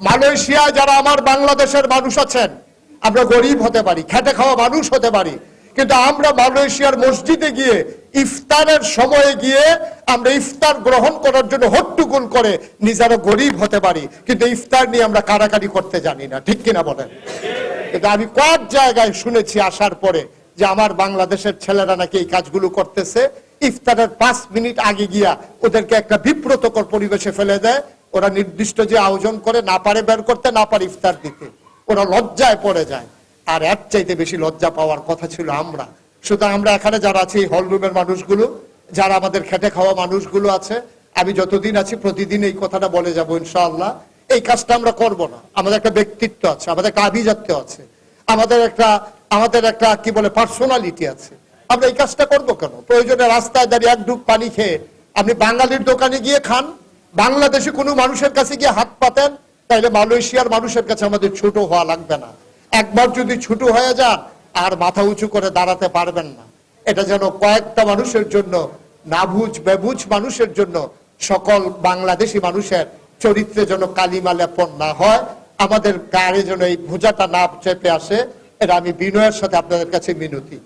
মালয়েশিয়ায় যারা আমার বাংলাদেশের মানুষ আছেন, আমরা গরিব হতে পারি, খেটে খাওয়া মানুষ হতে পারি, কিন্তু আমরা মালয়েশিয়ার মসজিদে গিয়ে ইফতারের সময়ে গিয়ে আমরা ইফতার গ্রহণ করার জন্য হট্টুকুল করে নিজেরা গরিব হতে পারি, কিন্তু ইফতার নিয়ে আমরা কারাকারি করতে জানি না, ঠিক কিনা বলেন? কিন্তু আমি কয়েক জায়গায় শুনেছি আসার পরে যে আমার বাংলাদেশের ছেলেরা নাকি এই কাজগুলো করতেছে, ইফতারের পাঁচ মিনিট আগে গিয়া ওদেরকে একটা বিব্রতকর পরিবেশে ফেলে দেয় ওরা নির্দিষ্ট যে আয়োজন করে না পারে বের করতে, না পারে ইফতার দিতে, ওরা লজ্জায় পড়ে যায়। আর এর চাইতে বেশি লজ্জা পাওয়ার কথা ছিল আমরা। সুতরাং আমরা এখানে যারা আছি হল রুমের মানুষগুলো, যারা আমাদের খেটে খাওয়া মানুষগুলো আছে, আমি যতদিন আছি প্রতিদিন এই কথাটা বলে যাব ইনশাআল্লাহ। এই কাজটা আমরা করব না। আমাদের একটা ব্যক্তিত্ব আছে, আমাদের একটা আভিজাত্য আছে, আমাদের একটা আমাদের একটা কি বলে পার্সোনালিটি আছে। আমরা এই কাজটা করব কেন? প্রয়োজনে রাস্তায় দাঁড়িয়ে এক ডুব পানি খেয়ে আপনি বাঙালির দোকানে গিয়ে খান বাংলাদেশে কোনো মানুষের কাছে গিয়ে হাত পাতেন তাহলে মালয়েশিয়ার মানুষের কাছে আমাদের ছোট হওয়া লাগবে না। একবার যদি ছোট হয়ে যান, আর মাথা উঁচু করে দাঁড়াতে পারবেন না। এটা যেন কয়েকটা মানুষের জন্য, নাবুজ, বেবুজ মানুষের জন্য, সকল বাংলাদেশি মানুষের চরিত্রে যেন কালিমা লেপন না হয়। আমাদের গায়ে যেন এই ভোজাটা না চেপে আসে এটা আমি বিনয়ের সাথে আপনাদের কাছে মিনতি।